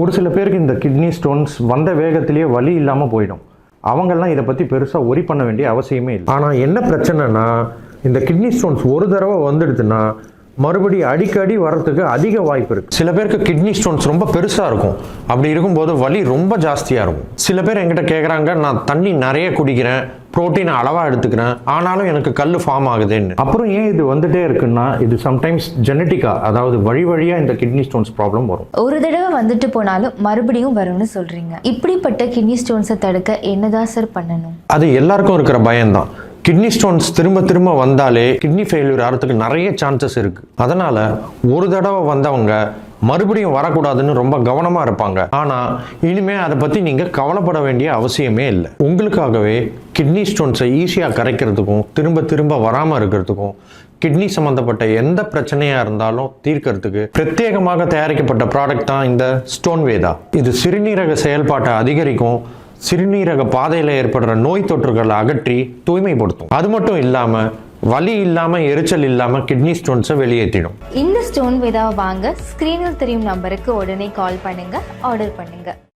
ஒரு சில பேருக்கு இந்த கிட்னி ஸ்டோன்ஸ் வந்த வேகத்திலேயே வலி இல்லாமல் போயிடும். அவங்கெல்லாம் இதை பற்றி பெருசாக ஒரி பண்ண வேண்டிய அவசியமே இல்லை. ஆனால் என்ன பிரச்சனைனா இந்த கிட்னி ஸ்டோன்ஸ் ஒரு தடவை வந்துடுதுன்னா மறுபடி அடிக்கடி வர்றதுக்கு அதிக வாய்ப்பு இருக்குது சில பேருக்கு கிட்னி ஸ்டோன்ஸ் ரொம்ப பெருசாக இருக்கும். அப்படி இருக்கும்போது வலி ரொம்ப ஜாஸ்தியாக இருக்கும். சில பேர் என்கிட்ட கேட்குறாங்க நான் தண்ணி நிறைய குடிக்கிறேன் புரோட்டீன் அளவாக எடுத்துக்கிறேன் ஆனாலும் எனக்கு கல் ஃபார்ம் ஆகுதுன்னு. அப்புறம் ஏன் இது வந்துட்டே இருக்குன்னா இது சம்டைம்ஸ் ஜெனட்டிக்காக அதாவது வழி வழியாக இந்த கிட்னி ஸ்டோன்ஸ் ப்ராப்ளம் வரும். ஒரு தடவை வந்துட்டு போனாலும் மறுபடியும் வரும்னு சொல்றீங்க. இப்படிப்பட்ட கிட்னி ஸ்டோன்ஸை தடுக்க என்னதான் சார் பண்ணணும்? அது எல்லாருக்கும் இருக்கிற பயம்தான். கிட்னி ஸ்டோன்ஸ் திரும்ப திரும்ப வந்தாலே கிட்னி ஃபெயிலியர் ஆகிறதுக்கு நிறைய சான்சஸ் இருக்குது அதனால் ஒரு தடவை வந்தவங்க மறுபடியும் வரக்கூடாதுன்னு ரொம்ப கவனமாக இருப்பாங்க. ஆனால் இனிமேல் அதை பற்றி நீங்கள் கவலைப்பட வேண்டிய அவசியமே இல்லை. உங்களுக்காகவே கிட்னி ஸ்டோன்ஸை ஈஸியாக கரைக்கிறதுக்கும் திரும்ப திரும்ப வராமல் இருக்கிறதுக்கும் கிட்னி சம்மந்தப்பட்ட எந்த பிரச்சனையாக இருந்தாலும் தீர்க்கறதுக்கு பிரத்யேகமாக தயாரிக்கப்பட்ட ப்ராடக்ட் தான் இந்த ஸ்டோன் வேதா. இது சிறுநீரக செயல்பாட்டை அதிகரிக்கும் சிறுநீரக பாதையில் ஏற்படுற நோய் தொற்றுகளை அகற்றி தூய்மைப்படுத்தும். அது மட்டும் இல்லாமல் வலி இல்லாமல் எரிச்சல் இல்லாமல் கிட்னி ஸ்டோன்ஸை வெளியேற்றிடும். இந்த ஸ்டோன் விதாவை வாங்க ஸ்க்ரீனில் தெரியும் நம்பருக்கு உடனே கால் பண்ணுங்க ஆர்டர் பண்ணுங்க.